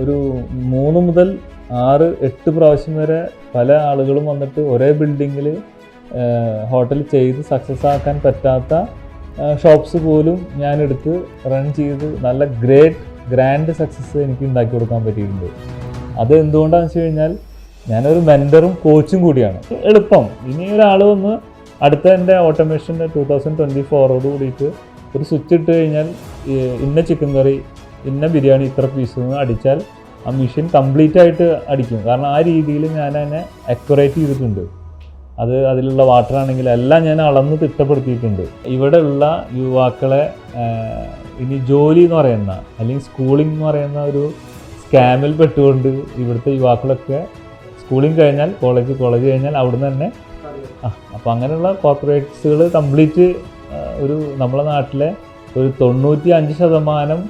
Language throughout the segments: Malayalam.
ഒരു മൂന്ന് മുതൽ ആറ് എട്ട് പ്രാവശ്യം വരെ പല ആളുകളും വന്നിട്ട് ഒരേ ബിൽഡിങ്ങിൽ ഹോട്ടൽ ചെയ്ത് സക്സസ് ആക്കാൻ പറ്റാത്ത ഷോപ്സ് പോലും ഞാൻ എടുത്ത് റൺ ചെയ്ത് നല്ല ഗ്രേറ്റ് ഗ്രാൻഡ് സക്സസ് എനിക്ക് ഉണ്ടാക്കി കൊടുക്കാൻ പറ്റിയിട്ടുണ്ട്. അത് എന്തുകൊണ്ടാണെന്ന് വെച്ച് കഴിഞ്ഞാൽ ഞാനൊരു മെന്ററും കോച്ചും കൂടിയാണ്. എളുപ്പം. ഇനി ഒരാൾ വന്ന് അടുത്ത എന്റെ ഓട്ടോമേഷന്റെ ടു തൗസൻഡ് ട്വന്റി ഫോറോട് കൂടിയിട്ട് ഒരു സ്വിച്ച് ഇട്ട് കഴിഞ്ഞാൽ ഇന്ന ചിക്കൻ കറി ഇന്ന ബിരിയാണി ഇത്ര പീസ് എന്ന് അടിച്ചാൽ ആ മെഷീൻ കംപ്ലീറ്റ് ആയിട്ട് അടിക്കും. കാരണം ആ രീതിയിൽ ഞാൻ അതിനെ അക്യുറേറ്റ് ചെയ്തിട്ടുണ്ട്. അത് അതിലുള്ള വാട്ടർ ആണെങ്കിൽ എല്ലാം ഞാൻ അളന്ന് തിട്ടപ്പെടുത്തിയിട്ടുണ്ട്. ഇവിടെ ഉള്ള യുവാക്കളെ ഇനി ജോലി എന്ന് പറയുന്ന അല്ലെങ്കിൽ സ്കൂളിംഗ് എന്ന് പറയുന്ന ഒരു സ്കാമിൽ പെട്ടുകൊണ്ട് ഇവിടുത്തെ യുവാക്കളൊക്കെ സ്കൂളിംഗ് കഴിഞ്ഞാൽ കോളേജ് കോളേജ് കഴിഞ്ഞാൽ അവിടുന്ന് തന്നെ ആ അപ്പം അങ്ങനെയുള്ള കോർപ്പറേറ്റ്സുകൾ കംപ്ലീറ്റ് ഒരു നമ്മളെ നാട്ടിലെ ഒരു തൊണ്ണൂറ്റി അഞ്ച് ശതമാനം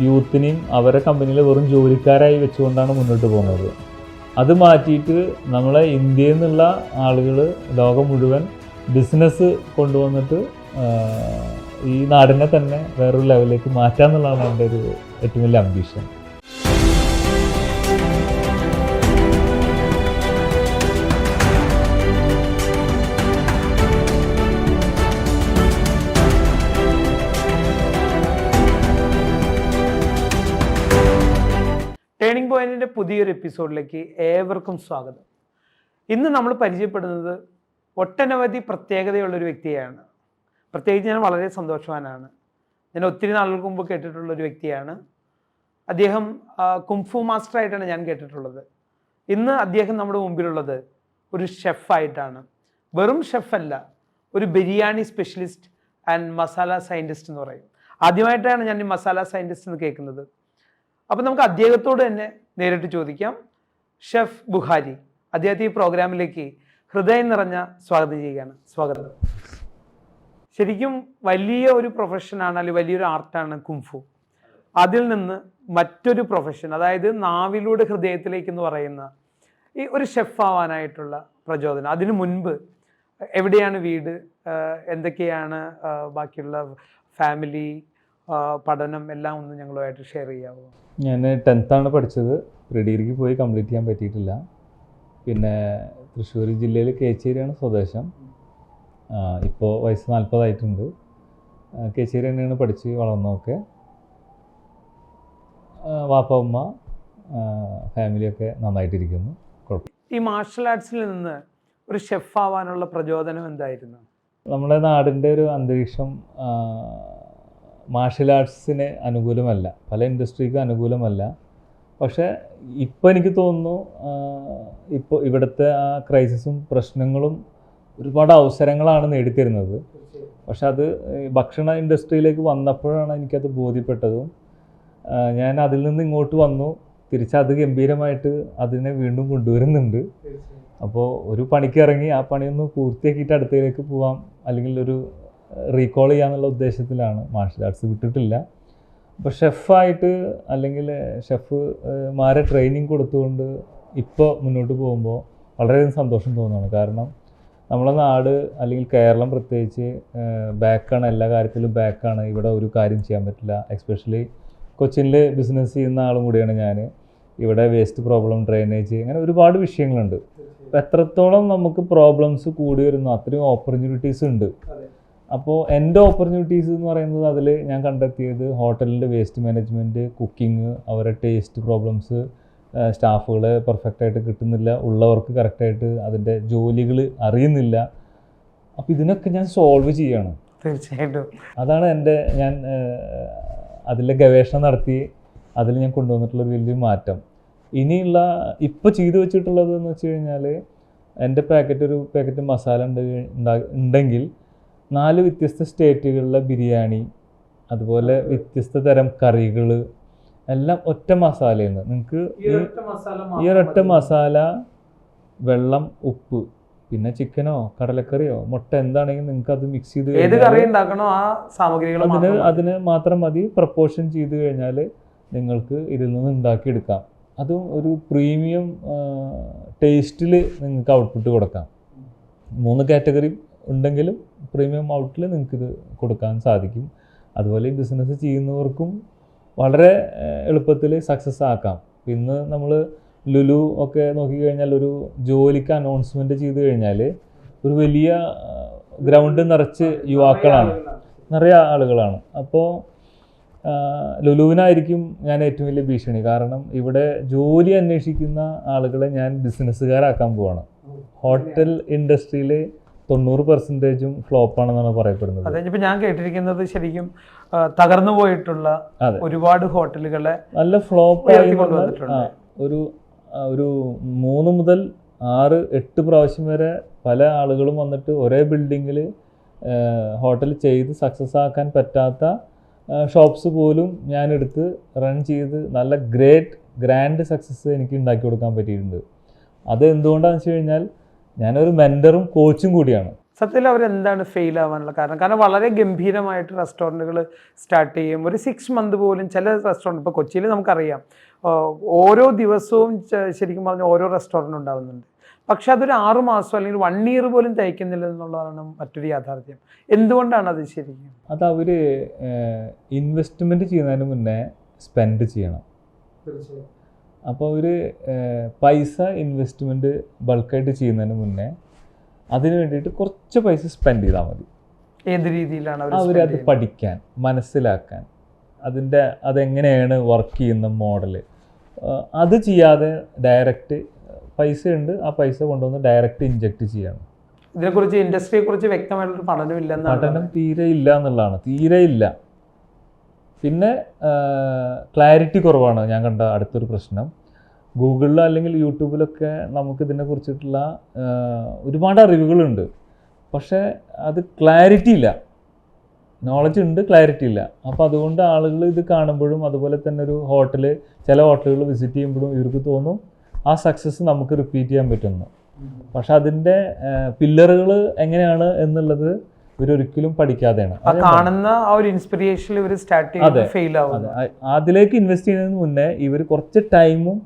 യൂത്തിനെയും അവരെ കമ്പനിയിൽ വെറും ജോലിക്കാരായി വെച്ചുകൊണ്ടാണ് മുന്നോട്ട് പോകുന്നത്. അത് മാറ്റിയിട്ട് നമ്മളെ ഇന്ത്യയിൽ നിന്നുള്ള ആളുകൾ ലോകം മുഴുവൻ ബിസിനസ് കൊണ്ടുവന്നിട്ട് ഈ നാടിനെ തന്നെ വേറൊരു ലെവലിലേക്ക് മാറ്റാന്നുള്ളതാണ് എന്റെ ഒരു ഏറ്റവും വലിയ അംബീഷൻ ടേണിംഗ് പോയിന്റിന്റെ പുതിയൊരു എപ്പിസോഡിലേക്ക് ഏവർക്കും സ്വാഗതം. ഇന്ന് നമ്മൾ പരിചയപ്പെടുന്നത് ഒട്ടനവധി പ്രത്യേകതയുള്ള ഒരു വ്യക്തിയാണ് പ്രത്യേകിച്ച് ഞാൻ വളരെ സന്തോഷവാനാണ്. ഞാൻ ഒത്തിരി നാളുകൾക്ക് മുമ്പ് കേട്ടിട്ടുള്ള ഒരു വ്യക്തിയാണ്. അദ്ദേഹം കുംഫു മാസ്റ്റർ ആയിട്ടാണ് ഞാൻ കേട്ടിട്ടുള്ളത്. ഇന്ന് അദ്ദേഹം നമ്മുടെ മുമ്പിലുള്ളത് ഒരു ഷെഫായിട്ടാണ് വെറും ഷെഫല്ല ഒരു biryani specialist and masala scientist എന്ന് പറയും. ആദ്യമായിട്ടാണ് ഞാൻ ഈ മസാല സയന്റിസ്റ്റ് എന്ന് കേൾക്കുന്നത്. അപ്പം നമുക്ക് അദ്ദേഹത്തോട് തന്നെ നേരിട്ട് ചോദിക്കാം. ഷെഫ് ബുഹാരി അദ്ദേഹത്തെ ഈ പ്രോഗ്രാമിലേക്ക് ഹൃദയം നിറഞ്ഞ സ്വാഗതം ചെയ്യുകയാണ്. സ്വാഗതം. ശരിക്കും വലിയ ഒരു പ്രൊഫഷനാണ് അല്ലെങ്കിൽ വലിയൊരു ആർട്ടാണ് കുംഫു. അതിൽ നിന്ന് മറ്റൊരു പ്രൊഫഷൻ അതായത് നാവിലൂടെ ഹൃദയത്തിലേക്ക് എന്ന് പറയുന്ന ഈ ഒരു ഷെഫ് ആവാനായിട്ടുള്ള പ്രചോദനം. അതിനു മുൻപ് എവിടെയാണ് വീട്? എന്തൊക്കെയാണ് ബാക്കിയുള്ള ഫാമിലി പഠനം എല്ലാം ഒന്ന് ഞങ്ങളുമായിട്ട് ഷെയർ ചെയ്യാമോ ഞാൻ ടെൻത്താണ് പഠിച്ചത്. പ്രീ ഡിഗ്രിക്ക് പോയി കംപ്ലീറ്റ് ചെയ്യാൻ പറ്റിയിട്ടില്ല. പിന്നെ തൃശ്ശൂർ ജില്ലയിൽ കേച്ചേരിയാണ് സ്വദേശം. ഇപ്പോൾ വയസ്സ് നാൽപ്പതായിട്ടുണ്ട് കേച്ചേരി തന്നെയാണ് പഠിച്ച് വളർന്നതൊക്കെ. വാപ്പ ഉമ്മ ഫാമിലിയൊക്കെ നന്നായിട്ടിരിക്കുന്നു. ഈ മാർഷൽ ആർട്സിൽ നിന്ന് ഒരു ഷെഫ് ആവാനുള്ള പ്രചോദനം എന്തായിരുന്നു? നമ്മുടെ നാടിന്റെ ഒരു അന്തരീക്ഷം മാർഷൽ ആർട്സിന് അനുകൂലമല്ല പല ഇൻഡസ്ട്രിക്കും അനുകൂലമല്ല. പക്ഷേ ഇപ്പോൾ എനിക്ക് തോന്നുന്നു ഇപ്പോൾ ഇവിടുത്തെ ആ ക്രൈസിസും പ്രശ്നങ്ങളും ഒരുപാട് അവസരങ്ങളാണ് നേടിത്തരുന്നത്. പക്ഷെ അത് ഭക്ഷണ ഇൻഡസ്ട്രിയിലേക്ക് വന്നപ്പോഴാണ് എനിക്കത് ബോധ്യപ്പെട്ടതും ഞാൻ അതിൽ നിന്ന് ഇങ്ങോട്ട് വന്നു. തിരിച്ച് അത് ഗംഭീരമായിട്ട് അതിനെ വീണ്ടും കൊണ്ടുവരുന്നുണ്ട്. അപ്പോൾ ഒരു പണിക്ക് ഇറങ്ങി ആ പണിയൊന്ന് പൂർത്തിയാക്കിയിട്ട് അടുത്തതിലേക്ക് പോവാം. അല്ലെങ്കിൽ ഒരു റീകോൾ ചെയ്യാന്നുള്ള ഉദ്ദേശത്തിലാണ് മാർഷൽ ആർട്സ് വിട്ടിട്ടില്ല. അപ്പോൾ ഷെഫായിട്ട് അല്ലെങ്കിൽ ഷെഫ് മാരെ ട്രെയിനിങ് കൊടുത്തുകൊണ്ട് ഇപ്പോൾ മുന്നോട്ട് പോകുമ്പോൾ വളരെയധികം സന്തോഷം തോന്നുന്നു കാരണം നമ്മളെ നാട് അല്ലെങ്കിൽ കേരളം പ്രത്യേകിച്ച് ബാക്കാണ് എല്ലാ കാര്യത്തിലും ബാക്കാണ് ഇവിടെ ഒരു കാര്യം ചെയ്യാൻ പറ്റില്ല. എക്സ്പെഷ്യലി കൊച്ചിയിൽ ബിസിനസ് ചെയ്യുന്ന ആളും കൂടിയാണ് ഞാൻ ഇവിടെ വേസ്റ്റ് പ്രോബ്ലം ഡ്രെയിനേജ് അങ്ങനെ ഒരുപാട് വിഷയങ്ങളുണ്ട്. അപ്പോൾ എത്രത്തോളം നമുക്ക് പ്രോബ്ലംസ് കൂടി വരുന്നു അത്രയും ഓപ്പർച്യൂണിറ്റീസ് ഉണ്ട്. അപ്പോൾ എന്റെ ഓപ്പർച്യൂണിറ്റീസ് എന്ന് പറയുന്നത് അതിൽ ഞാൻ കണ്ടെത്തിയത് ഹോട്ടലിന്റെ വേസ്റ്റ് മാനേജ്മെന്റ് കുക്കിംഗ് അവരുടെ ടേസ്റ്റ് പ്രോബ്ലംസ് സ്റ്റാഫുകളെ പെർഫെക്റ്റായിട്ട് കിട്ടുന്നില്ല ഉള്ളവർക്ക് കറക്റ്റായിട്ട് അതിന്റെ ജോലികൾ അറിയുന്നില്ല. അപ്പോൾ ഇതിനൊക്കെ ഞാൻ സോൾവ് ചെയ്യണം. തീർച്ചയായിട്ടും. അതാണ് എന്റെ ഞാൻ അതിലെ ഗവേഷണം നടത്തി അതിൽ ഞാൻ കൊണ്ടുവന്നിട്ടുള്ള വലിയ മാറ്റം. ഇനിയുള്ള ഇപ്പോൾ ചെയ്തു വെച്ചിട്ടുള്ളത് എന്ന് വെച്ച് കഴിഞ്ഞാൽ എന്റെ പാക്കറ്റ് ഒരു പാക്കറ്റ് മസാല ഉണ്ട് ഉണ്ടെങ്കിൽ നാല് വ്യത്യസ്ത സ്റ്റേറ്റുകളിലെ ബിരിയാണി അതുപോലെ വ്യത്യസ്ത തരം കറികൾ എല്ലാം ഒറ്റ മസാലയാണ്. നിങ്ങൾക്ക് ഈ ഒരൊറ്റ മസാല വെള്ളം ഉപ്പ് പിന്നെ ചിക്കനോ കടലക്കറിയോ മുട്ട എന്താണെങ്കിലും നിങ്ങൾക്ക് അത് മിക്സ് ചെയ്ത് ഏത് കറി ഉണ്ടാക്കണോ ആ സാമഗ്രികൾ അതിന് അതിന് മാത്രം മതി. പ്രപ്പോർഷൻ ചെയ്ത് കഴിഞ്ഞാൽ നിങ്ങൾക്ക് ഇതിൽ നിന്ന് ഉണ്ടാക്കിയെടുക്കാം. അതും ഒരു പ്രീമിയം ടേസ്റ്റിൽ നിങ്ങൾക്ക് ഔട്ട്പുട്ട് കൊടുക്കാം. മൂന്ന് കാറ്റഗറി ഉണ്ടെങ്കിലും പ്രീമിയം ഔട്ടിൽ നിങ്ങൾക്കിത് കൊടുക്കാൻ സാധിക്കും. അതുപോലെ ഈ ബിസിനസ് ചെയ്യുന്നവർക്കും വളരെ എളുപ്പത്തിൽ സക്സസ് ആക്കാം. ഇന്ന് നമ്മൾ ലുലു ഒക്കെ നോക്കിക്കഴിഞ്ഞാൽ ഒരു ജോലിക്ക് അനൗൺസ്മെന്റ് ചെയ്ത് കഴിഞ്ഞാൽ ഒരു വലിയ ഗ്രൗണ്ട് നിറച്ച് യുവാക്കളാണ്. നിറയെ ആളുകളാണ്. അപ്പോൾ ലുലുവിനായിരിക്കും ഞാൻ ഏറ്റവും വലിയ ഭീഷണി. കാരണം ഇവിടെ ജോലി അന്വേഷിക്കുന്ന ആളുകളെ ഞാൻ ബിസിനസ്സുകാരാക്കാൻ പോവാണ്. ഹോട്ടൽ ഇൻഡസ്ട്രിയിൽ തൊണ്ണൂറ് പെർസെന്റേജും ഫ്ലോപ്പാണെന്നാണ് പറയപ്പെടുന്നത്. അതെ ഇപ്പം ഞാൻ കേട്ടിരിക്കുന്നത് ശരിക്കും തകർന്നു പോയിട്ടുള്ള ഒരുപാട് ഹോട്ടലുകളെ നല്ല ഫ്ലോപ്പ് ഒരു ഒരു മൂന്ന് മുതൽ ആറ് എട്ട് പ്രാവശ്യം വരെ പല ആളുകളും വന്നിട്ട് ഒരേ ബിൽഡിങ്ങിൽ ഹോട്ടൽ ചെയ്ത് സക്സസ് ആക്കാൻ പറ്റാത്ത ഷോപ്സ് പോലും ഞാൻ എടുത്ത് റൺ ചെയ്ത് നല്ല ഗ്രേറ്റ് ഗ്രാൻഡ് സക്സസ് എനിക്ക് ഉണ്ടാക്കി കൊടുക്കാൻ പറ്റിയിട്ടുണ്ട്. അത് എന്തുകൊണ്ടാണെന്ന് വെച്ച് കഴിഞ്ഞാൽ ഞാനൊരു മെന്ററും കോച്ചും കൂടിയാണ്. സത്യത്തിൽ അവരെന്താണ് ഫെയിൽ ആവാനുള്ള കാരണം? കാരണം വളരെ ഗംഭീരമായിട്ട് റെസ്റ്റോറന്റുകൾ സ്റ്റാർട്ട് ചെയ്യും. ഒരു സിക്സ് മന്ത് പോലും ചില റെസ്റ്റോറന്റ് ഇപ്പോൾ കൊച്ചിയിൽ നമുക്കറിയാം. ഓരോ ദിവസവും ശരിക്കും പറഞ്ഞാൽ ഓരോ റെസ്റ്റോറന്റ് ഉണ്ടാകുന്നുണ്ട് പക്ഷെ അതൊരു ആറു മാസം അല്ലെങ്കിൽ വൺ ഇയർ പോലും തയ്ക്കുന്നില്ല എന്നുള്ളതാണ് മറ്റൊരു യാഥാർത്ഥ്യം. എന്തുകൊണ്ടാണ് അത് ശരിക്കും? അത് അവർ ഇൻവെസ്റ്റ്മെന്റ് ചെയ്യുന്നതിന് മുന്നേ സ്പെൻഡ് ചെയ്യണം. അപ്പോൾ ഒരു പൈസ ഇൻവെസ്റ്റ്മെന്റ് ബൾക്കായിട്ട് ചെയ്യുന്നതിന് മുന്നേ അതിന് വേണ്ടിയിട്ട് കുറച്ച് പൈസ സ്പെൻഡ് ചെയ്താൽ മതി. ഏത് രീതിയിലാണ് അവരത് പഠിക്കാൻ മനസ്സിലാക്കാൻ അതിന്റെ അതെങ്ങനെയാണ് വർക്ക് ചെയ്യുന്ന മോഡൽ അത് ചെയ്യാതെ ഡയറക്റ്റ് പൈസ ഉണ്ട് ആ പൈസ കൊണ്ടുവന്ന് ഡയറക്റ്റ് ഇഞ്ചെക്റ്റ് ചെയ്യാണ്. ഇതിനെക്കുറിച്ച് ഇൻഡസ്ട്രിയെക്കുറിച്ച് വ്യക്തമായിട്ടൊരു പഠനമില്ലെന്നാണ് പഠനം തീരെ ഇല്ല എന്നുള്ളതാണ്. തീരെ ഇല്ല. പിന്നെ ക്ലാരിറ്റി കുറവാണ് ഞാൻ കണ്ട അടുത്തൊരു പ്രശ്നം. ഗൂഗിളിൽ അല്ലെങ്കിൽ യൂട്യൂബിലൊക്കെ നമുക്ക് ഇതിനെ കുറിച്ചിട്ടുള്ള ഒരുപാട് അറിവുകളുണ്ട്. പക്ഷേ അത് ക്ലാരിറ്റി ഇല്ല. നോളജ് ഉണ്ട് ക്ലാരിറ്റി ഇല്ല. അപ്പോൾ അതുകൊണ്ട് ആളുകൾ ഇത് കാണുമ്പോഴും അതുപോലെ തന്നെ ഒരു ഹോട്ടൽ ചില ഹോട്ടലുകൾ വിസിറ്റ് ചെയ്യുമ്പോഴും ഇവർക്ക് തോന്നും ആ സക്സസ് നമുക്ക് റിപ്പീറ്റ് ചെയ്യാൻ പറ്റുന്നു പക്ഷെ അതിന്റെ പില്ലറുകൾ എങ്ങനെയാണ് എന്നുള്ളത് ഇവരൊരിക്കലും പഠിക്കാതെയാണ്. കാണുന്ന ആ ഒരു ഇൻസ്പിറേഷനിൽ ഇവർ സ്റ്റാർട്ട് ചെയ്ത് ഫെയിൽ ആവും അതെ. അതിലേക്ക് ഇൻവെസ്റ്റ് ചെയ്യുന്നതിന് മുന്നേ ഇവർ കുറച്ച് ടൈമും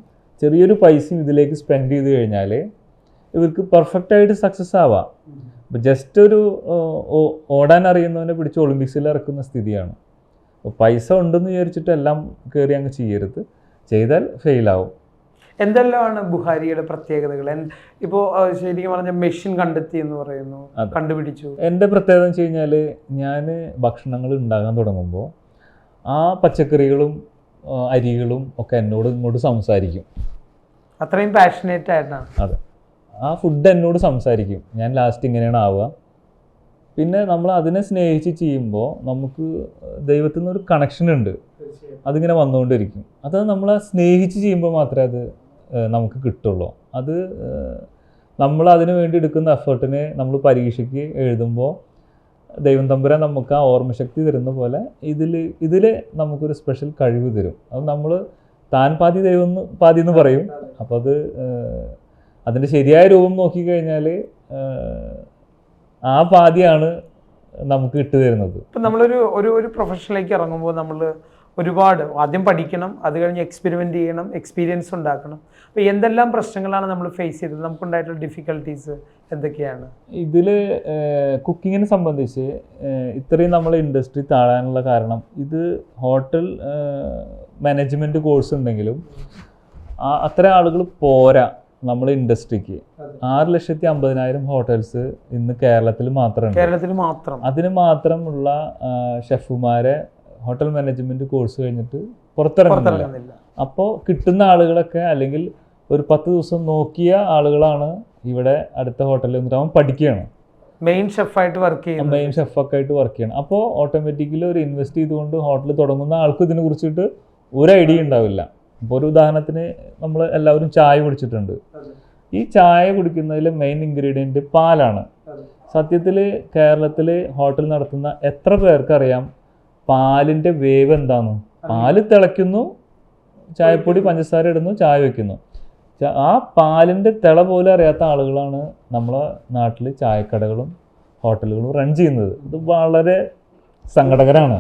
ചെറിയൊരു പൈസയും ഇതിലേക്ക് സ്പെൻഡ് ചെയ്ത് കഴിഞ്ഞാൽ ഇവർക്ക് പെർഫെക്റ്റ് ആയിട്ട് സക്സസ് ആവാം. ജസ്റ്റ് ഒരു ഓടാൻ അറിയുന്നവനെ പിടിച്ച് ഒളിമ്പിക്സിൽ ഇറക്കുന്ന സ്ഥിതിയാണ്. അപ്പോൾ പൈസ ഉണ്ടെന്ന് വിചാരിച്ചിട്ട് എല്ലാം കയറി അങ്ങ് ചെയ്യരുത്. ചെയ്താൽ ഫെയിലാവും എന്തെല്ലാമാണ് ബുഹാരിയുടെ പ്രത്യേകതകൾ? ഇപ്പോ ശരിക്കും പറഞ്ഞ മെഷീൻ കണ്ടെത്തി എന്ന് പറയുന്നു കണ്ടുപിടിച്ചു. എന്റെ പ്രത്യേകത എന്ന് വെച്ച് കഴിഞ്ഞാൽ ഞാൻ ഭക്ഷണങ്ങൾ ഉണ്ടാകാൻ തുടങ്ങുമ്പോൾ ആ പച്ചക്കറികളും അരികളും ഒക്കെ എന്നോട് ഇങ്ങോട്ട് സംസാരിക്കും. അത്രയും പാഷനേറ്റ് ആയിരുന്നു അതെ. ആ ഫുഡ് എന്നോട് സംസാരിക്കും. ഞാൻ ലാസ്റ്റ് ഇങ്ങനെയാണ് ആവുക. പിന്നെ നമ്മൾ അതിനെ സ്നേഹിച്ച് ചെയ്യുമ്പോൾ നമുക്ക് ദൈവത്തിൽ നിന്നൊരു കണക്ഷൻ ഉണ്ട്. അതിങ്ങനെ വന്നുകൊണ്ടിരിക്കും. അത് നമ്മൾ സ്നേഹിച്ച് ചെയ്യുമ്പോൾ മാത്രമേ അത് നമുക്ക് കിട്ടുള്ളൂ. അത് നമ്മൾ അതിനു വേണ്ടി എടുക്കുന്ന എഫേർട്ടിനെ നമ്മൾ പരീക്ഷയ്ക്ക് എഴുതുമ്പോൾ ദൈവം തമ്പുരാൻ നമുക്ക് ആ ഓർമ്മശക്തി തരുന്ന പോലെ ഇതിൽ ഇതിൽ നമുക്കൊരു സ്പെഷ്യൽ കഴിവ് തരും. അത് നമ്മൾ താൻ പാതി ദൈവം പാതി എന്ന് പറയും. അപ്പോൾ അത് അതിന്റെ ശരിയായ രൂപം നോക്കിക്കഴിഞ്ഞാൽ ആ പാതിയാണ് നമുക്ക് ഇട്ടു തരുന്നത്. ഇപ്പം നമ്മളൊരു ഒരു ഒരു പ്രൊഫഷനിലേക്ക് ഇറങ്ങുമ്പോൾ നമ്മൾ ഒരുപാട്. ആദ്യം പഠിക്കണം അത് കഴിഞ്ഞ് എക്സ്പെരിമെന്റ് ചെയ്യണം എക്സ്പീരിയൻസ് ഉണ്ടാക്കണം. അപ്പോൾ എന്തെല്ലാം പ്രശ്നങ്ങളാണ് നമ്മൾ ഫേസ് ചെയ്തത്? നമുക്കുണ്ടായിട്ടുള്ള ഡിഫിക്കൽട്ടീസ് എന്തൊക്കെയാണ്? ഇതിൽ കുക്കിങ്ങിനെ സംബന്ധിച്ച് ഇത്രയും നമ്മൾ ഇൻഡസ്ട്രി താഴാനുള്ള കാരണം ഇത് ഹോട്ടൽ മാനേജ്മെന്റ് കോഴ്സ് ഉണ്ടെങ്കിലും അത്ര ആളുകൾ പോരാ നമ്മളെ ഇൻഡസ്ട്രിക്ക് ആറ് ലക്ഷത്തി അമ്പതിനായിരം ഹോട്ടൽസ് ഇന്ന് കേരളത്തിൽ മാത്രമാണ് കേരളത്തിൽ മാത്രം. അതിന് മാത്രമുള്ള ഷെഫുമാരെ ഹോട്ടൽ മാനേജ്മെന്റ് കോഴ്സ് കഴിഞ്ഞിട്ട് പുറത്തിറങ്ങുന്നില്ല. അപ്പോ അപ്പോൾ കിട്ടുന്ന ആളുകളൊക്കെ അല്ലെങ്കിൽ ഒരു പത്ത് ദിവസം നോക്കിയ ആളുകളാണ് ഇവിടെ അടുത്ത ഹോട്ടലിൽ നിന്നിട്ട് അവൻ പഠിക്കുകയാണ്. മെയിൻ ഷെഫായിട്ട് വർക്ക് ചെയ്യുന്നത്. മെയിൻ ഷെഫൊക്കെ ആയിട്ട് വർക്ക് ചെയ്യണം. അപ്പോൾ ഓട്ടോമാറ്റിക്കലി ഒരു ഇൻവെസ്റ്റ് ചെയ്തുകൊണ്ട് ഹോട്ടൽ തുടങ്ങുന്ന ആൾക്ക് ഇതിനെ കുറിച്ചിട്ട് ഒരു ഐഡിയ ഉണ്ടാവില്ല. അപ്പോൾ ഒരു ഉദാഹരണത്തിന് നമ്മൾ എല്ലാവരും ചായ കുടിച്ചിട്ടുണ്ട്. ഈ ചായ കുടിക്കുന്നതിൽ മെയിൻ ഇൻഗ്രീഡിയന്റ് പാലാണ്. സത്യത്തിൽ കേരളത്തിൽ ഹോട്ടൽ നടത്തുന്ന എത്ര പേർക്കറിയാം? പാലിന്റെ വേവ് എന്താന്ന്? പാൽ തിളയ്ക്കുന്നു ചായപ്പൊടി പഞ്ചസാര ഇടുന്നു ചായ വെക്കുന്നു. ആ പാലിന്റെ തിള പോലും അറിയാത്ത ആളുകളാണ് നമ്മളെ നാട്ടിൽ ചായക്കടകളും ഹോട്ടലുകളും റൺ ചെയ്യുന്നത്. ഇത് വളരെ സങ്കടകരമാണ്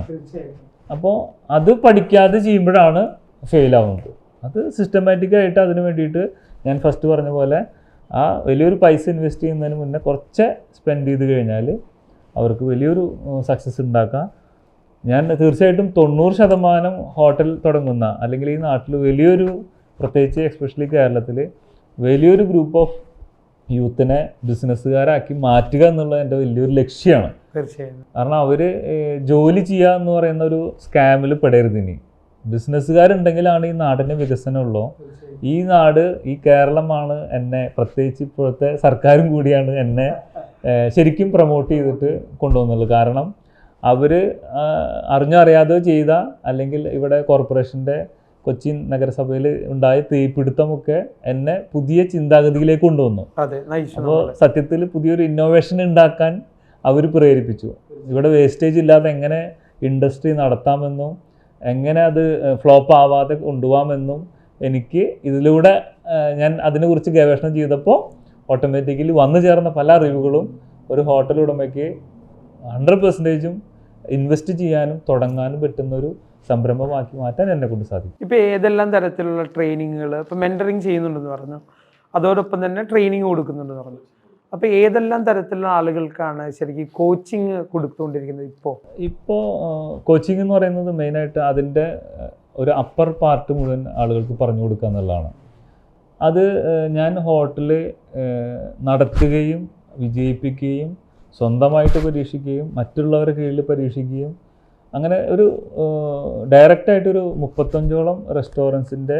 അപ്പോൾ അത് പഠിക്കാതെ ചെയ്യുമ്പോഴാണ് ഫെയിലാവുന്നത് അത് സിസ്റ്റമാറ്റിക് ആയിട്ട് അതിന് വേണ്ടിയിട്ട് ഞാൻ ഫസ്റ്റ് പറഞ്ഞ പോലെ ആ വലിയൊരു പൈസ ഇൻവെസ്റ്റ് ചെയ്യുന്നതിന് മുന്നേ കുറച്ച് സ്പെൻഡ് ചെയ്ത് കഴിഞ്ഞാൽ അവർക്ക് വലിയൊരു സക്സസ് ഉണ്ടാക്കാം. ഞാൻ തീർച്ചയായിട്ടും തൊണ്ണൂറ് ശതമാനം ഹോട്ടൽ തുടങ്ങുന്ന അല്ലെങ്കിൽ ഈ നാട്ടിൽ വലിയൊരു പ്രത്യേകിച്ച് എക്സ്പെഷ്യലി കേരളത്തിൽ വലിയൊരു ഗ്രൂപ്പ് ഓഫ് യൂത്തിനെ ബിസിനസ്സുകാരാക്കി മാറ്റുക എന്നുള്ളത് എന്റെ വലിയൊരു ലക്ഷ്യമാണ്. തീർച്ചയായും. കാരണം അവർ ജോലി ചെയ്യുക എന്ന് പറയുന്ന ഒരു സ്കാമിൽ പെടരുത് ഇനി. ബിസിനസ്സുകാരുണ്ടെങ്കിലാണ് ഈ നാടിന് വികസനമുള്ളൂ ഈ നാട് ഈ കേരളമാണ് എന്നെ പ്രത്യേകിച്ച് ഇപ്പോഴത്തെ സർക്കാരും കൂടിയാണ് എന്നെ ശരിക്കും പ്രൊമോട്ട് ചെയ്തിട്ട് കൊണ്ടുവന്നുള്ളത്. കാരണം അവർ അറിഞ്ഞോ അറിയാതെയോ ചെയ്ത അല്ലെങ്കിൽ ഇവിടെ കോർപ്പറേഷന്റെ കൊച്ചി നഗരസഭയിൽ ഉണ്ടായ തീപിടുത്തമൊക്കെ എന്നെ പുതിയ ചിന്താഗതിയിലേക്ക് കൊണ്ടുവന്നു. അപ്പോൾ സത്യത്തിൽ പുതിയൊരു ഇന്നോവേഷൻ ഉണ്ടാക്കാൻ അവർ പ്രേരിപ്പിച്ചു. ഇവിടെ വേസ്റ്റേജ് ഇല്ലാതെ എങ്ങനെ ഇൻഡസ്ട്രി നടത്താമെന്നും എങ്ങനെ അത് ഫ്ലോപ്പ് ആവാതെ കൊണ്ടുപോകാമെന്നും എനിക്ക് ഇതിലൂടെ ഞാൻ അതിനെക്കുറിച്ച് ഗവേഷണം ചെയ്തപ്പോൾ ഓട്ടോമാറ്റിക്കലി വന്നു ചേർന്ന പല അറിവുകളും ഒരു ഹോട്ടൽ ഉടമയ്ക്ക് ഹൺഡ്രഡ് പെർസെന്റേജും ഇൻവെസ്റ്റ് ചെയ്യാനും തുടങ്ങാനും പറ്റുന്ന ഒരു സംരംഭമാക്കി മാറ്റാൻ എന്നെ കൊണ്ട് സാധിക്കും. ഇപ്പൊ ഏതെല്ലാം തരത്തിലുള്ള ട്രെയിനിങ്ങുകൾ ഇപ്പൊ മെന്ററിങ് ചെയ്യുന്നുണ്ടെന്ന് പറഞ്ഞു. അതോടൊപ്പം തന്നെ ട്രെയിനിങ് കൊടുക്കുന്നുണ്ടെന്ന് പറഞ്ഞു. അപ്പോൾ ഏതെല്ലാം തരത്തിലുള്ള ആളുകൾക്കാണ് ശരിക്കും കോച്ചിങ് കൊടുത്തുകൊണ്ടിരിക്കുന്നത് ഇപ്പോൾ ഇപ്പോൾ കോച്ചിങ് എന്ന് പറയുന്നത് മെയിനായിട്ട് അതിന്റെ ഒരു അപ്പർ പാർട്ട് മുഴുവൻ ആളുകൾക്ക് പറഞ്ഞു കൊടുക്കുക എന്നുള്ളതാണ്. അത് ഞാൻ ഹോട്ടൽ നടത്തുകയും വിജയിപ്പിക്കുകയും സ്വന്തമായിട്ട് പരീക്ഷിക്കുകയും മറ്റുള്ളവരുടെ കീഴിൽ പരീക്ഷിക്കുകയും അങ്ങനെ ഒരു ഡയറക്റ്റായിട്ടൊരു മുപ്പത്തഞ്ചോളം റെസ്റ്റോറന്റ്സിന്റെ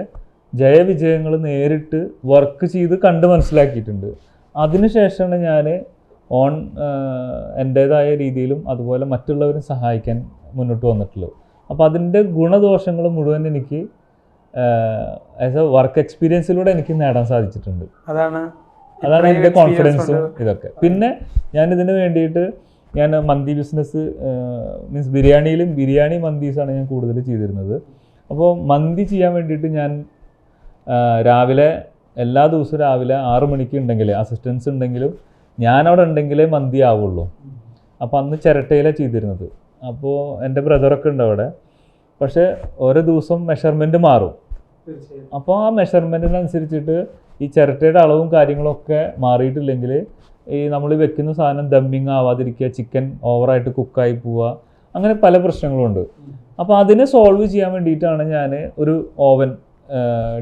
ജയവിജയങ്ങൾ നേരിട്ട് വർക്ക് ചെയ്ത് കണ്ട് മനസ്സിലാക്കിയിട്ടുണ്ട്. അതിനുശേഷമാണ് ഞാൻ ഓൺ എന്റേതായ രീതിയിലും അതുപോലെ മറ്റുള്ളവരും സഹായിക്കാൻ മുന്നോട്ട് വന്നിട്ടുള്ളത്. അപ്പോൾ അതിന്റെ ഗുണദോഷങ്ങൾ മുഴുവൻ എനിക്ക് ആസ് എ വർക്ക് എക്സ്പീരിയൻസിലൂടെ എനിക്ക് നേടാൻ സാധിച്ചിട്ടുണ്ട്. അതാണ് അതാണ് എന്റെ കോൺഫിഡൻസും ഇതൊക്കെ. പിന്നെ ഞാൻ ഇതിന് വേണ്ടിയിട്ട് ഞാൻ മന്തി ബിസിനസ് മീൻസ് ബിരിയാണിയിലും ബിരിയാണി മന്തീസാണ് ഞാൻ കൂടുതൽ ചെയ്തിരുന്നത്. അപ്പോൾ മന്തി ചെയ്യാൻ വേണ്ടിയിട്ട് ഞാൻ രാവിലെ എല്ലാ ദിവസവും രാവിലെ ആറ് മണിക്ക് ഉണ്ടെങ്കിൽ അസിസ്റ്റൻസ് ഉണ്ടെങ്കിലും ഞാനവിടെ ഉണ്ടെങ്കിലേ മന്തി ആവുള്ളൂ. അപ്പോൾ അന്ന് ചിരട്ടയിലാണ് ചെയ്തിരുന്നത്. അപ്പോൾ എന്റെ ബ്രദറൊക്കെ ഉണ്ട് അവിടെ. പക്ഷേ ഓരോ ദിവസം മെഷർമെന്റ് മാറും. അപ്പോൾ ആ മെഷർമെന്റിനനുസരിച്ചിട്ട് ഈ ചിരട്ടയുടെ അളവും കാര്യങ്ങളൊക്കെ മാറിയിട്ടില്ലെങ്കിൽ ഈ നമ്മൾ വെക്കുന്ന സാധനം ദമ്മിങ് ആവാതിരിക്കുക ചിക്കൻ ഓവറായിട്ട് കുക്കായി പോവുക അങ്ങനെ പല പ്രശ്നങ്ങളുണ്ട് അപ്പോൾ അതിനെ സോൾവ് ചെയ്യാൻ വേണ്ടിയിട്ടാണ് ഞാൻ ഒരു ഓവൻ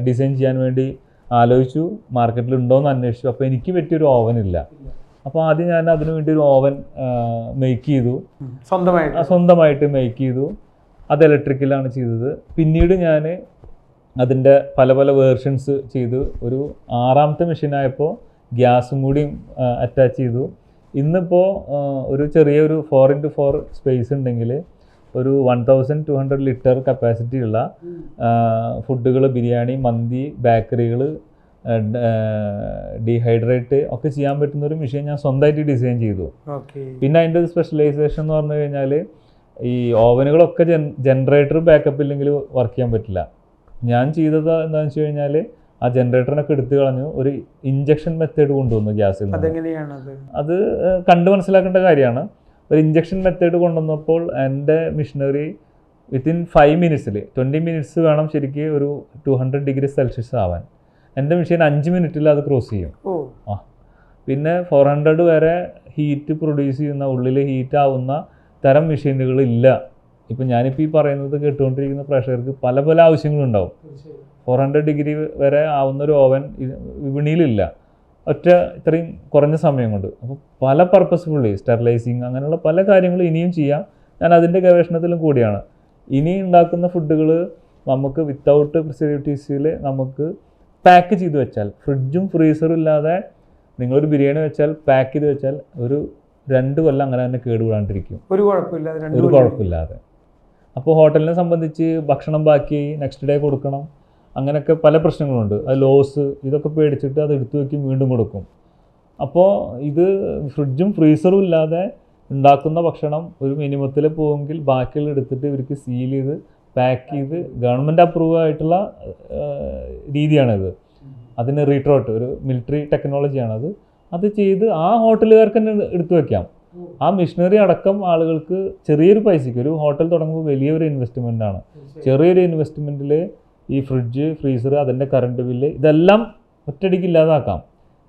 ഡിസൈൻ ചെയ്യാൻ വേണ്ടി ആലോചിച്ചു. മാർക്കറ്റിൽ ഉണ്ടോയെന്ന് അന്വേഷിച്ചു. അപ്പോൾ എനിക്ക് പറ്റിയൊരു ഓവൻ ഇല്ല. അപ്പോൾ ആദ്യം ഞാൻ അതിനു വേണ്ടി ഒരു ഓവൻ മേക്ക് ചെയ്തു. സ്വന്തമായിട്ട്. സ്വന്തമായിട്ട് മേക്ക് ചെയ്തു. അത് ഇലക്ട്രിക്കലാണ് ചെയ്തത്. പിന്നീട് ഞാൻ അതിന്റെ പല പല വേർഷൻസ് ചെയ്തു ഒരു ആറാമത്തെ മെഷീനായപ്പോൾ ഗ്യാസും കൂടി അറ്റാച്ച് ചെയ്തു. ഇന്നിപ്പോൾ ഒരു ചെറിയൊരു ഫോർ ഇന്റു ഫോർ സ്പേസ് ഉണ്ടെങ്കിൽ ഒരു one thousand two hundred litre capacity ഉള്ള ഫുഡുകൾ ബിരിയാണി മന്തി ബേക്കറികൾ ഡീഹൈഡ്രേറ്റ് ഒക്കെ ചെയ്യാൻ പറ്റുന്ന ഒരു മെഷീൻ ഞാൻ സ്വന്തമായിട്ട് ഡിസൈൻ ചെയ്തു. ഓക്കെ പിന്നെ അതിന്റെ ഒരു സ്പെഷ്യലൈസേഷൻ എന്ന് പറഞ്ഞു കഴിഞ്ഞാൽ ഈ ഓവനുകളൊക്കെ ജനറേറ്റർ ബാക്കപ്പ് ഇല്ലെങ്കിൽ വർക്ക് ചെയ്യാൻ പറ്റില്ല. ഞാൻ ചെയ്തത് എന്താണെന്ന് വെച്ച് കഴിഞ്ഞാൽ ആ ജനറേറ്ററിനൊക്കെ എടുത്തു കളഞ്ഞു ഒരു ഇഞ്ചക്ഷൻ മെത്തേഡ് കൊണ്ടുവന്നു ഗ്യാസിൽ അത് കണ്ടു മനസ്സിലാക്കേണ്ട കാര്യമാണ്. ഒരു ഇഞ്ചക്ഷൻ മെത്തേഡ് കൊണ്ടുവന്നപ്പോൾ എന്റെ മിഷനറി വിത്തിൻ ഫൈവ് മിനിറ്റ്സിൽ ട്വന്റി മിനിറ്റ്സ് വേണം ശരിക്കും ഒരു ടു ഹൺഡ്രഡ് ഡിഗ്രി സെൽഷ്യസ് ആവാൻ. എന്റെ മെഷീൻ അഞ്ച് മിനിറ്റിൽ അത് ക്രോസ് ചെയ്യും. ആ. പിന്നെ ഫോർ ഹൺഡ്രഡ് വരെ ഹീറ്റ് പ്രൊഡ്യൂസ് ചെയ്യുന്ന ഉള്ളിൽ ഹീറ്റ് ആവുന്ന തരം മെഷീനുകൾ ഇല്ല. ഇപ്പം ഞാനിപ്പോൾ ഈ പറയുന്നത് കേട്ടുകൊണ്ടിരിക്കുന്ന പ്രേക്ഷകർക്ക് പല പല ആവശ്യങ്ങളുണ്ടാവും. ഫോർ ഹൺഡ്രഡ് ഡിഗ്രി വരെ ആവുന്ന ഒരു ഓവൻ വിപണിയിലില്ല. ഒറ്റ ഇത്രയും കുറഞ്ഞ സമയം കൊണ്ട്. അപ്പോൾ പല പർപ്പസ്ഫുള്ളി സ്റ്റെറിലൈസിങ് അങ്ങനെയുള്ള പല കാര്യങ്ങളും ഇനിയും ചെയ്യാം. ഞാൻ അതിന്റെ ഗവേഷണത്തിലും കൂടിയാണ്. ഇനി ഉണ്ടാക്കുന്ന ഫുഡുകൾ നമുക്ക് വിത്തൗട്ട് പ്രിസർവേറ്റീവ്സിൽ നമുക്ക് പാക്ക് ചെയ്ത് വെച്ചാൽ ഫ്രിഡ്ജും ഫ്രീസറും ഇല്ലാതെ നിങ്ങളൊരു ബിരിയാണി വെച്ചാൽ പാക്ക് ചെയ്ത് വെച്ചാൽ ഒരു രണ്ട് കൊല്ലം അങ്ങനെ തന്നെ കേടുകൂടാണ്ടിരിക്കും. ഒരു കുഴപ്പമില്ലാതെ ഒരു കുഴപ്പമില്ലാതെ. അപ്പോൾ ഹോട്ടലിനെ സംബന്ധിച്ച് ഭക്ഷണം ബാക്കി നെക്സ്റ്റ് ഡേ കൊടുക്കണം. അങ്ങനെയൊക്കെ പല പ്രശ്നങ്ങളുണ്ട്. അത് ലോസ് ഇതൊക്കെ പേടിച്ചിട്ട് അത് എടുത്തു വയ്ക്കും വീണ്ടും കൊടുക്കും. അപ്പോൾ ഇത് ഫ്രിഡ്ജും ഫ്രീസറും ഇല്ലാതെ ഉണ്ടാക്കുന്ന ഭക്ഷണം ഒരു മിനിമത്തിൽ പോകുമെങ്കിൽ ബാക്കിയുള്ള എടുത്തിട്ട് ഇവർക്ക് സീൽ ചെയ്ത് പാക്ക് ചെയ്ത് ഗവൺമെന്റ് അപ്രൂവ് ആയിട്ടുള്ള രീതിയാണിത്. അതിന് റീട്രോട്ട് ഒരു മിലിറ്ററി ടെക്നോളജിയാണത് അത് ചെയ്ത് ആ ഹോട്ടലുകാർക്ക് തന്നെ എടുത്തു വയ്ക്കാം ആ മിഷനറി അടക്കം ആളുകൾക്ക് ചെറിയൊരു പൈസയ്ക്ക് ഒരു ഹോട്ടൽ തുടങ്ങുമ്പോൾ വലിയൊരു ഇൻവെസ്റ്റ്മെന്റ് ആണ്. ചെറിയൊരു ഇൻവെസ്റ്റ്മെന്റിൽ ഈ ഫ്രിഡ്ജ് ഫ്രീസർ അതിന്റെ കറണ്ട് ബില്ല് ഇതെല്ലാം ഒറ്റയടിക്ക് ഇല്ലാതാക്കാം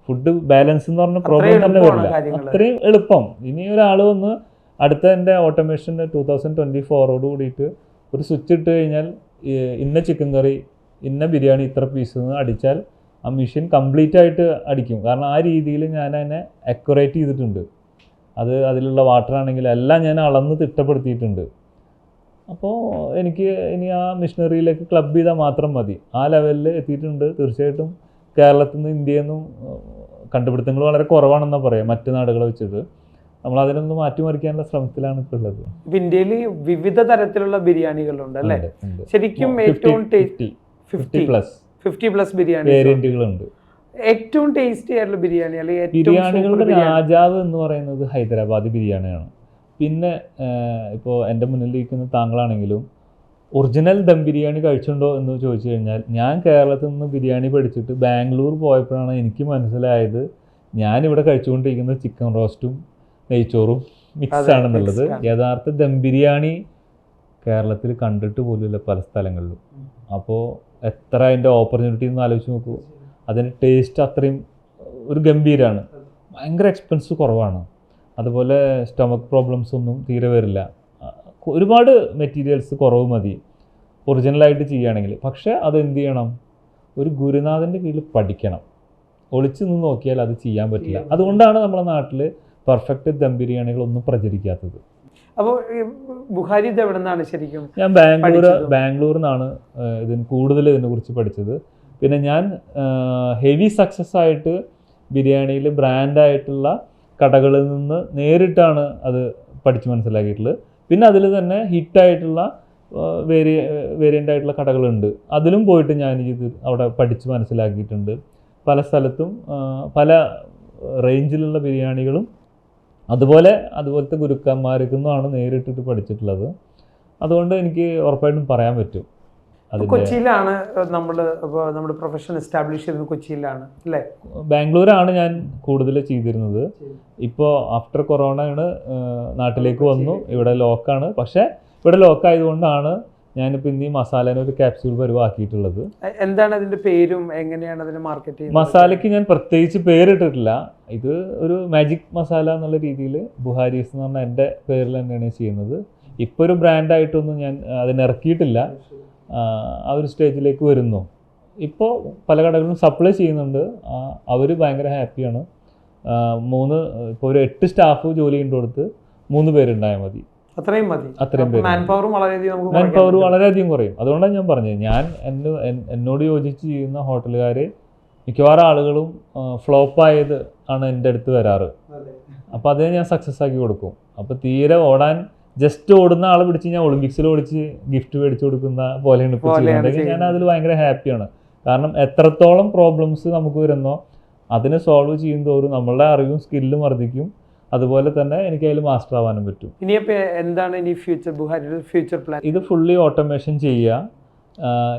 ഫുഡ് ബാലൻസ് എന്ന് പറഞ്ഞ പ്രോബ്ലം തന്നെ വരില്ല. അത്രയും എളുപ്പം. ഇനി ഒരാൾ വന്ന് അടുത്ത എന്റെ ഓട്ടോമേഷൻ ടൂ തൗസൻഡ് ട്വന്റി ഫോറോട് കൂടിയിട്ട് ഒരു സ്വിച്ച് ഇട്ട് കഴിഞ്ഞാൽ ഇന്ന ചിക്കൻ കറി ഇന്ന ബിരിയാണി ഇത്ര പീസ് എന്ന് അടിച്ചാൽ ആ മെഷീൻ കംപ്ലീറ്റ് ആയിട്ട് അടിക്കും. കാരണം ആ രീതിയിൽ ഞാൻ അതിനെ അക്യുറേറ്റ് ചെയ്തിട്ടുണ്ട്. അത് അതിലുള്ള വാട്ടർ ആണെങ്കിലും എല്ലാം ഞാൻ അളന്ന് തിട്ടപ്പെടുത്തിയിട്ടുണ്ട്. അപ്പോൾ എനിക്ക് ഇനി ആ മിഷനറിയിലേക്ക് ക്ലബ് ചെയ്താൽ മാത്രം മതി. ആ ലെവലിൽ എത്തിയിട്ടുണ്ട്. തീർച്ചയായിട്ടും കേരളത്തിൽ നിന്ന് ഇന്ത്യയിൽ നിന്നും കണ്ടുപിടുത്തങ്ങൾ വളരെ കുറവാണെന്നാണ് പറയാം മറ്റു നാടുകളെ വെച്ചിട്ട്. നമ്മൾ അതിനൊന്ന് മാറ്റിമറിക്കാനുള്ള ശ്രമത്തിലാണ് ഇപ്പോൾ ഉള്ളത്. ഇപ്പൊ ഇന്ത്യയിൽ വിവിധ തരത്തിലുള്ള ബിരിയാണികളുണ്ട് അല്ലേ. ശരിക്കും ഏറ്റവും fifty plus fifty plus biryani. വേരിയന്റുകളുണ്ട് ഏറ്റവും ടേസ്റ്റി ആയിട്ടുള്ള ബിരിയാണി അല്ലെങ്കിൽ ബിരിയാണികളുടെ രാജാവ് എന്ന് പറയുന്നത് ഹൈദരാബാദി ബിരിയാണിയാണ്. പിന്നെ ഇപ്പോൾ എന്റെ മുന്നിലിരിക്കുന്ന താങ്കളാണെങ്കിലും ഒറിജിനൽ ദം ബിരിയാണി കഴിച്ചിട്ടുണ്ടോ? എന്ന് ചോദിച്ചു കഴിഞ്ഞാൽ ഞാൻ കേരളത്തിൽ നിന്ന് ബിരിയാണി പഠിച്ചിട്ട് ബാംഗ്ലൂർ പോയപ്പോഴാണ് എനിക്ക് മനസ്സിലായത് ഞാനിവിടെ കഴിച്ചുകൊണ്ടിരിക്കുന്നത് ചിക്കൻ റോസ്റ്റും നെയ്ച്ചോറും മിക്സ് ആണെന്നുള്ളത്. യഥാർത്ഥ ദം ബിരിയാണി കേരളത്തിൽ കണ്ടിട്ട് പോലുമില്ല പല സ്ഥലങ്ങളിലും. അപ്പോൾ എത്ര അതിന്റെ ഓപ്പർച്യൂണിറ്റി എന്ന് ആലോചിച്ച് നോക്കൂ. അതിന്റെ ടേസ്റ്റ് അത്രയും ഒരു ഗംഭീരമാണ് ഭയങ്കര എക്സ്പെൻസ് കുറവാണ്. അതുപോലെ സ്റ്റമക്ക് പ്രോബ്ലംസ് ഒന്നും തീരെ വരില്ല. ഒരുപാട് മെറ്റീരിയൽസ് കുറവ് മതി. ഒറിജിനലായിട്ട് ചെയ്യുകയാണെങ്കിൽ. പക്ഷേ അത് എന്ത് ചെയ്യണം? ഒരു ഗുരുനാഥന്റെ കീഴിൽ പഠിക്കണം. ഒളിച്ചു നിന്ന് നോക്കിയാൽ അത് ചെയ്യാൻ പറ്റില്ല. അതുകൊണ്ടാണ് നമ്മുടെ നാട്ടിൽ പെർഫെക്റ്റ് ദം ബിരിയാണികളൊന്നും പ്രചരിക്കാത്തത്. അപ്പോൾ ബുഹാരി ഇത് എവിടെ നിന്നാണ് ശരിക്കും ഞാൻ ബാംഗ്ലൂർ? ബാംഗ്ലൂരിൽ നിന്നാണ് ഇതിന് കൂടുതൽ ഇതിനെക്കുറിച്ച് പഠിച്ചത്. പിന്നെ ഞാൻ ഹെവി സക്സസ് ആയിട്ട് ബിരിയാണിയിൽ ബ്രാൻഡായിട്ടുള്ള കടകളിൽ നിന്ന് നേരിട്ടാണ് അത് പഠിച്ച് മനസ്സിലാക്കിയിട്ടുള്ളത്. പിന്നെ അതിൽ തന്നെ ഹിറ്റായിട്ടുള്ള വേരിയ വേരിയന്റ് ആയിട്ടുള്ള കടകളുണ്ട്. അതിലും പോയിട്ട് ഞാൻ ഇത് അവിടെ പഠിച്ച് മനസ്സിലാക്കിയിട്ടുണ്ട്. പല സ്ഥലത്തും പല റേഞ്ചിലുള്ള ബിരിയാണികളും അതുപോലെ അതുപോലത്തെ ഗുരുക്കന്മാർക്കൊന്നും നിന്നാണ് നേരിട്ടിട്ട് പഠിച്ചിട്ടുള്ളത്. അതുകൊണ്ട് എനിക്ക് ഉറപ്പായിട്ടും പറയാൻ പറ്റും. കൊച്ചിയിലാണ് നമ്മൾ നമ്മുടെ പ്രൊഫഷൻ എസ്റ്റാബ്ലിഷ് ചെയ്തത് കൊച്ചിയിലാണ് അല്ലേ? ബാംഗ്ലൂരാണ് ഞാൻ കൂടുതൽ ചെയ്തിരുന്നത്. ഇപ്പോൾ ആഫ്റ്റർ കൊറോണ ആണ് നാട്ടിലേക്ക് വന്നു. ഇവിടെ ലോക്കാണ് പക്ഷെ ഇവിടെ ലോക്കായതുകൊണ്ടാണ് ഞാനിപ്പോൾ ഇന്ന് ഈ മസാലേനെ ഒരു ക്യാപ്സ്യൂൾ പരിവാക്കിയിട്ടുള്ളത് എന്താണ് അതിന്റെ പേരും? എങ്ങനെയാണ് അതിനെ മാർക്കറ്റ് മസാലയ്ക്ക് ഞാൻ പ്രത്യേകിച്ച് പേരിട്ടിട്ടില്ല. ഇത് ഒരു മാജിക് മസാല എന്നുള്ള രീതിയിൽ ബുഹാരിസ് എന്ന് പറഞ്ഞ എന്റെ പേരിൽ തന്നെയാണ് ചെയ്യുന്നത്. ഇപ്പോൾ ഒരു ബ്രാൻഡായിട്ടൊന്നും ഞാൻ അതിന് ഇറക്കിയിട്ടില്ല. ആ, ഒരു സ്റ്റേജിലേക്ക് വരുന്നു. ഇപ്പോൾ പല കടകളിലും സപ്ലൈ ചെയ്യുന്നുണ്ട്. അവർ ഭയങ്കര ഹാപ്പിയാണ് മൂന്ന് ഇപ്പോൾ ഒരു എട്ട് സ്റ്റാഫ് ജോലി കൊടുത്ത് മൂന്ന് പേരുണ്ടായാൽ മതി. അത്രയും മതി. അത്രയും പേര് മാൻ പവർ. വളരെയധികം കുറയും. അതുകൊണ്ടാണ് ഞാൻ പറഞ്ഞത്. ഞാൻ എന്നെ എന്നോട് യോജിച്ച് ചെയ്യുന്ന ഹോട്ടലുകാർ മിക്കവാറും ആളുകളും ഫ്ലോപ്പായത് ആണ് എന്റെ അടുത്ത് വരാറ്. അപ്പോൾ അതേ ഞാൻ സക്സസ് ആക്കി കൊടുക്കും. അപ്പോൾ തീരെ ഓടാൻ ജസ്റ്റ് ഓടുന്ന ആളെ പിടിച്ച് ഞാൻ ഒളിമ്പിക്സിൽ ഓടിച്ച് ഗിഫ്റ്റ് മേടിച്ചു കൊടുക്കുന്ന പോലെയാണ് ഇപ്പോൾ ചെയ്യുന്നുണ്ടെങ്കിൽ ഞാൻ. അതിൽ ഭയങ്കര ഹാപ്പിയാണ് കാരണം എത്രത്തോളം പ്രോബ്ലംസ് നമുക്ക് വരുന്നോ അതിനെ സോൾവ് ചെയ്യും ചെയ്യുന്നതോറും നമ്മളുടെ അറിവും സ്കില്ലും വർദ്ധിക്കും. അതുപോലെ തന്നെ എനിക്ക് അതിൽ മാസ്റ്റർ ആവാനും പറ്റും. ഇനി എന്താണ് ഇനി ഫ്യൂച്ചർ ബുഹാരിയുടെ ഫ്യൂച്ചർ പ്ലാൻ ഇത് ഫുള്ളി ഓട്ടോമേഷൻ ചെയ്യുക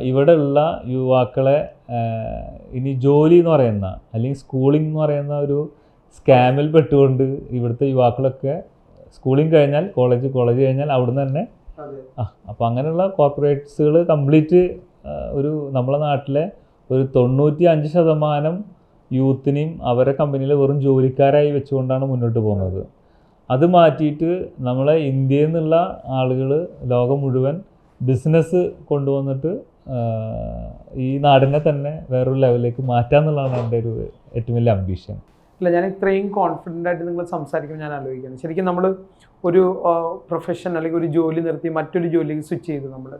ഇവിടെ ഇവിടെയുള്ള യുവാക്കളെ ഇനി ജോലി എന്ന് പറയുന്ന അല്ലെങ്കിൽ സ്കൂളിംഗ് എന്ന് പറയുന്ന ഒരു സ്കാമിൽ പെട്ടുകൊണ്ട് ഇവിടുത്തെ യുവാക്കളൊക്കെ സ്കൂളിംഗ് കഴിഞ്ഞാൽ കോളേജ് കോളേജ് കഴിഞ്ഞാൽ അവിടുന്ന് തന്നെ ആ അപ്പോൾ അങ്ങനെയുള്ള കോർപ്പറേറ്റ്സുകൾ കംപ്ലീറ്റ് ഒരു നമ്മളെ നാട്ടിലെ ഒരു തൊണ്ണൂറ്റി അഞ്ച് ശതമാനം യൂത്തിനെയും അവരെ കമ്പനിയിലെ വെറും ജോലിക്കാരായി വെച്ചുകൊണ്ടാണ് മുന്നോട്ട് പോകുന്നത്. അത് മാറ്റിയിട്ട് നമ്മളെ ഇന്ത്യയിൽ നിന്നുള്ള ആളുകൾ ലോകം മുഴുവൻ ബിസിനസ് കൊണ്ടുവന്നിട്ട് ഈ നാടിനെ തന്നെ വേറൊരു ലെവലിലേക്ക് മാറ്റാന്നുള്ളതാണ് എന്റെ ഒരു ഏറ്റവും വലിയ അംബീഷൻ അല്ല ഞാൻ ഇത്രയും കോൺഫിഡന്റ് ആയിട്ട് നിങ്ങൾ സംസാരിക്കുമ്പോൾ ഞാൻ ആലോചിക്കുകയാണ് ശരിക്കും നമ്മൾ ഒരു പ്രൊഫഷൻ അല്ലെങ്കിൽ ഒരു ജോലി നിർത്തി മറ്റൊരു ജോലിക്ക് സ്വിച്ച് ചെയ്തു നമ്മൾ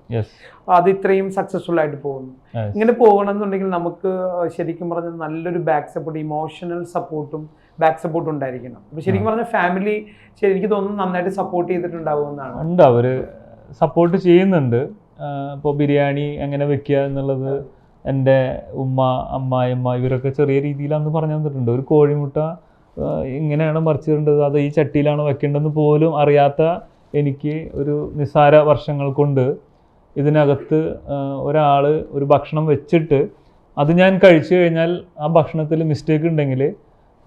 അത് ഇത്രയും സക്സസ്ഫുൾ ആയിട്ട് പോകുന്നു. ഇങ്ങനെ പോകണം എന്നുണ്ടെങ്കിൽ നമുക്ക് ശരിക്കും പറഞ്ഞാൽ നല്ലൊരു ബാക്ക് സപ്പോർട്ട് ഇമോഷണൽ സപ്പോർട്ടും ബാക്ക് സപ്പോർട്ടും ഉണ്ടായിരിക്കണം. അപ്പോൾ ശരിക്കും പറഞ്ഞാൽ ഫാമിലി എനിക്ക് തോന്നുന്നു നന്നായിട്ട് സപ്പോർട്ട് ചെയ്തിട്ടുണ്ടാവുമെന്നാണ് ഉണ്ട് അവർ സപ്പോർട്ട് ചെയ്യുന്നുണ്ട്. ഇപ്പോൾ ബിരിയാണി എങ്ങനെ വെക്കുക എന്നുള്ളത് എന്റെ ഉമ്മ അമ്മായിയമ്മ ഇവരൊക്കെ ചെറിയ രീതിയിലാണെന്ന് പറഞ്ഞു തന്നിട്ടുണ്ട്. ഒരു കോഴിമുട്ട ഇങ്ങനെയാണ് മറിച്ചിടേണ്ടത് അത് ഈ ചട്ടിയിലാണ് വെക്കേണ്ടതെന്ന് പോലും അറിയാത്ത എനിക്ക് ഒരു നിസ്സാര വർഷങ്ങൾ കൊണ്ട് ഇതിനകത്ത് ഒരാൾ ഒരു ഭക്ഷണം വെച്ചിട്ട് അത് ഞാൻ കഴിച്ചു കഴിഞ്ഞാൽ ആ ഭക്ഷണത്തിൽ മിസ്റ്റേക്ക് ഉണ്ടെങ്കിൽ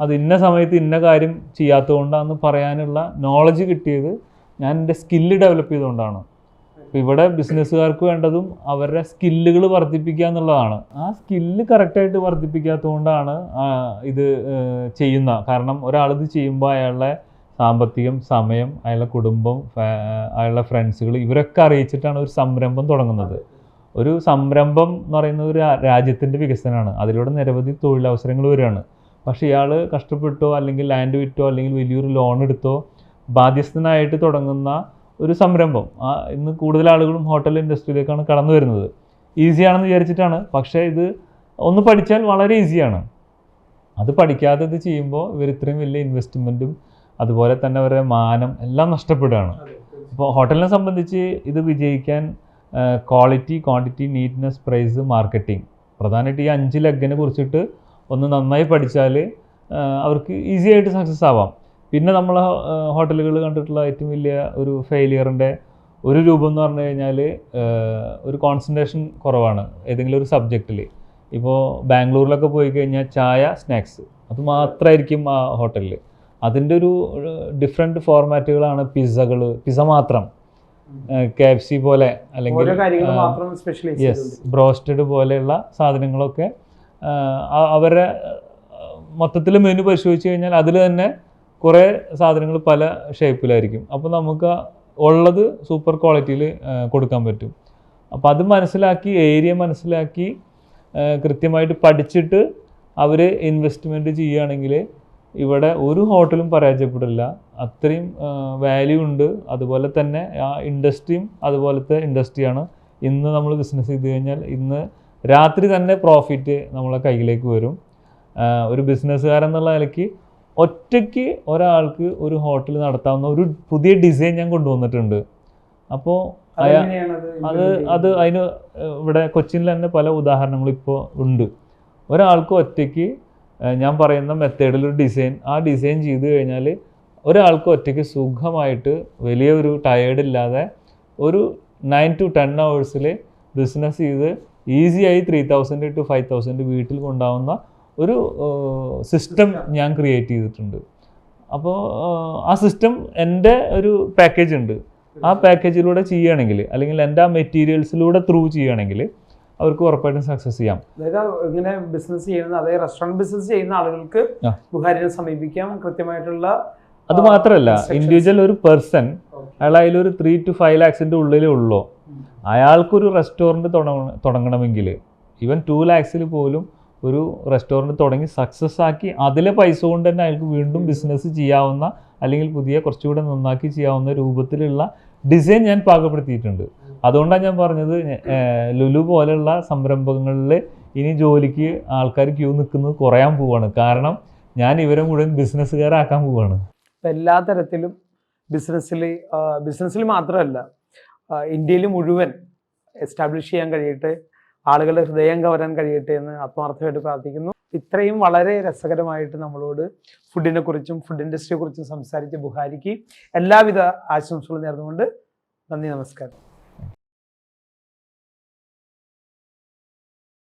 അത് ഇന്ന സമയത്ത് ഇന്ന കാര്യം ചെയ്യാത്തതുകൊണ്ടാണെന്ന് പറയാനുള്ള നോളജ് കിട്ടിയത് ഞാൻ എന്റെ സ്കില്ല് ഡെവലപ്പ് ചെയ്തുകൊണ്ടാണ്. ഇവിടെ ബിസിനസ്സുകാർക്ക് വേണ്ടതും അവരുടെ സ്കില്ലുകൾ വർദ്ധിപ്പിക്കുക എന്നുള്ളതാണ്. ആ സ്കില്ല് കറക്റ്റായിട്ട് വർദ്ധിപ്പിക്കാത്തതുകൊണ്ടാണ് ഇത് ചെയ്യുന്ന. കാരണം ഒരാളിത് ചെയ്യുമ്പോൾ അയാളുടെ സാമ്പത്തികം സമയം അയാളുടെ കുടുംബം അയാളുടെ ഫ്രണ്ട്സുകൾ ഇവരൊക്കെ അറിയിച്ചിട്ടാണ് ഒരു സംരംഭം തുടങ്ങുന്നത്. ഒരു സംരംഭം എന്ന് പറയുന്നത് ഒരു രാജ്യത്തിന്റെ വികസനമാണ്. അതിലൂടെ നിരവധി തൊഴിലവസരങ്ങൾ വരികയാണ്. പക്ഷേ ഇയാൾ കഷ്ടപ്പെട്ടോ അല്ലെങ്കിൽ ലാൻഡ് വിറ്റോ അല്ലെങ്കിൽ വലിയൊരു ലോൺ എടുത്തോ ബാധ്യസ്ഥനായിട്ട് തുടങ്ങുന്ന ഒരു സംരംഭം. ആ ഇന്ന് കൂടുതൽ ആളുകളും ഹോട്ടൽ ഇൻഡസ്ട്രിയിലേക്കാണ് കടന്നു വരുന്നത്. ഈസിയാണെന്ന് വിചാരിച്ചിട്ടാണ്. പക്ഷേ ഇത് ഒന്ന് പഠിച്ചാൽ വളരെ ഈസിയാണ്. അത് പഠിക്കാതെ ഇത് ചെയ്യുമ്പോൾ ഇവർ ഇത്രയും വലിയ ഇൻവെസ്റ്റ്മെന്റും അതുപോലെ തന്നെ അവരുടെ മാനം എല്ലാം നഷ്ടപ്പെടുകയാണ്. അപ്പോൾ ഹോട്ടലിനെ സംബന്ധിച്ച് ഇത് വിജയിക്കാൻ quality quantity neatness price marketing പ്രധാനമായിട്ട് ഈ അഞ്ച് ലെഗിനെ കുറിച്ചിട്ട് ഒന്ന് നന്നായി പഠിച്ചാൽ അവർക്ക് ഈസി ആയിട്ട് സക്സസ് ആവാം. പിന്നെ നമ്മൾ ഹോട്ടലുകൾ കണ്ടിട്ടുള്ള ഏറ്റവും വലിയ ഒരു ഫെയിലിയറിന്റെ ഒരു രൂപം എന്ന് പറഞ്ഞു കഴിഞ്ഞാൽ ഒരു കോൺസെൻട്രേഷൻ കുറവാണ് ഏതെങ്കിലും ഒരു സബ്ജക്റ്റിൽ ഇപ്പോൾ ബാംഗ്ലൂരിലൊക്കെ പോയി കഴിഞ്ഞാൽ ചായ സ്നാക്സ് അത് മാത്രമായിരിക്കും ആ ഹോട്ടലിൽ അതിന്റെ ഒരു ഡിഫറെന്റ് ഫോർമാറ്റുകളാണ് പിസ്സകൾ പിസ്സ മാത്രം. കെ എഫ് സി പോലെ അല്ലെങ്കിൽ യെസ് ബ്രോസ്റ്റഡ് പോലെയുള്ള സാധനങ്ങളൊക്കെ അവരുടെ മൊത്തത്തിൽ മെനു പരിശോധിച്ച് കഴിഞ്ഞാൽ അതിൽ തന്നെ കുറേ സാധനങ്ങൾ പല ഷേപ്പിലായിരിക്കും അപ്പോൾ നമുക്ക് ഉള്ളത് സൂപ്പർ ക്വാളിറ്റിയിൽ കൊടുക്കാൻ പറ്റും. അപ്പോൾ അത് മനസ്സിലാക്കി ഏരിയ മനസ്സിലാക്കി കൃത്യമായിട്ട് പഠിച്ചിട്ട് അവർ ഇൻവെസ്റ്റ്മെന്റ് ചെയ്യുകയാണെങ്കിൽ ഇവിടെ ഒരു ഹോട്ടലും പരാജയപ്പെടില്ല. അത്രയും വാല്യൂ ഉണ്ട്. അതുപോലെ തന്നെ ആ ഇൻഡസ്ട്രിയും അതുപോലത്തെ ഇൻഡസ്ട്രിയാണ് ഇന്ന് നമ്മൾ ബിസിനസ് ചെയ്ത് കഴിഞ്ഞാൽ ഇന്ന് രാത്രി തന്നെ പ്രോഫിറ്റ് നമ്മളെ കയ്യിലേക്ക് വരും. ഒരു ബിസിനസ്സുകാരെന്നുള്ള നിലയ്ക്ക് ഒറ്റയ്ക്ക് ഒരാൾക്ക് ഒരു ഹോട്ടൽ നടത്താവുന്ന ഒരു പുതിയ ഡിസൈൻ ഞാൻ കൊണ്ടുവന്നിട്ടുണ്ട്. അപ്പോൾ അത് അത് അതിന് ഇവിടെ കൊച്ചിയിൽ തന്നെ പല ഉദാഹരണങ്ങളും ഇപ്പോൾ ഉണ്ട്. ഒരാൾക്ക് ഒറ്റയ്ക്ക് ഞാൻ പറയുന്ന മെത്തേഡിൽ ഒരു ഡിസൈൻ ആ ഡിസൈൻ ചെയ്ത് കഴിഞ്ഞാൽ ഒരാൾക്ക് ഒറ്റയ്ക്ക് സുഖമായിട്ട് വലിയൊരു ടയേർഡ് ഇല്ലാതെ ഒരു നയൻ ടു ടെൻ അവേഴ്സിൽ ബിസിനസ് ചെയ്ത് ഈസിയായി three thousand to five thousand വീട്ടിൽ കൊണ്ടാവുന്ന ഒരു സിസ്റ്റം ഞാൻ ക്രിയേറ്റ് ചെയ്തിട്ടുണ്ട്. അപ്പോൾ ആ സിസ്റ്റം എന്റെ ഒരു പാക്കേജ് ഉണ്ട്. ആ പാക്കേജിലൂടെ ചെയ്യുകയാണെങ്കിൽ അല്ലെങ്കിൽ എന്റെ ആ മെറ്റീരിയൽസിലൂടെ ത്രൂ ചെയ്യുകയാണെങ്കിൽ അവർക്ക് ഉറപ്പായിട്ടും സക്സസ് ചെയ്യാം. അതായത് ഇങ്ങനെ ബിസിനസ് ചെയ്യുന്ന അതായത് റെസ്റ്റോറന്റ് ബിസിനസ് ചെയ്യുന്ന ആളുകൾക്ക്. ബുഹാരിനെ സമീപിക്കാം കൃത്യമായിട്ടുള്ള അത് മാത്രമല്ല. ഇൻഡിവിജ്വൽ ഒരു പേഴ്സൺ അയാൾ അതിലൊരു ത്രീ ടു ഫൈവ് ലാക്സിന്റെ ഉള്ളിലേ ഉള്ളൂ. അയാൾക്കൊരു റെസ്റ്റോറന്റ് തുടങ്ങ തുടങ്ങണമെങ്കിൽ ഈവൻ ടു ലാക്സിൽ പോലും ഒരു റെസ്റ്റോറന്റ് തുടങ്ങി സക്സസ് ആക്കി അതിലെ പൈസ കൊണ്ട് തന്നെ അയാൾക്ക് വീണ്ടും ബിസിനസ് ചെയ്യാവുന്ന അല്ലെങ്കിൽ പുതിയ കുറച്ചുകൂടെ നന്നാക്കി ചെയ്യാവുന്ന രൂപത്തിലുള്ള ഡിസൈൻ ഞാൻ പാകപ്പെടുത്തിയിട്ടുണ്ട്. അതുകൊണ്ടാണ് ഞാൻ പറഞ്ഞത് ലുലു പോലെയുള്ള സംരംഭങ്ങളിൽ ഇനി ജോലിക്ക് ആൾക്കാർ ക്യൂ നിൽക്കുന്നത് കുറയാൻ പോവാണ്. കാരണം ഞാൻ ഇവരെ മുഴുവൻ ബിസിനസ്സുകാരാക്കാൻ പോവാണ്. എല്ലാ തരത്തിലും ബിസിനസ്സിൽ ബിസിനസ്സിൽ മാത്രമല്ല ഇന്ത്യയിൽ മുഴുവൻ എസ്റ്റാബ്ലിഷ് ചെയ്യാൻ കഴിയട്ടെ ആളുകളുടെ ഹൃദയം കവരാൻ കഴിയട്ടെ എന്ന് ആത്മാർത്ഥമായിട്ട് പ്രാർത്ഥിക്കുന്നു. ഇത്രയും വളരെ രസകരമായിട്ട് നമ്മളോട് ഫുഡിനെ കുറിച്ചും ഫുഡ് ഇൻഡസ്ട്രിയെ കുറിച്ചും സംസാരിച്ച ബുഹാരിക്ക് എല്ലാവിധ ആശംസകളും നേർന്നുകൊണ്ട് നന്ദി നമസ്കാരം.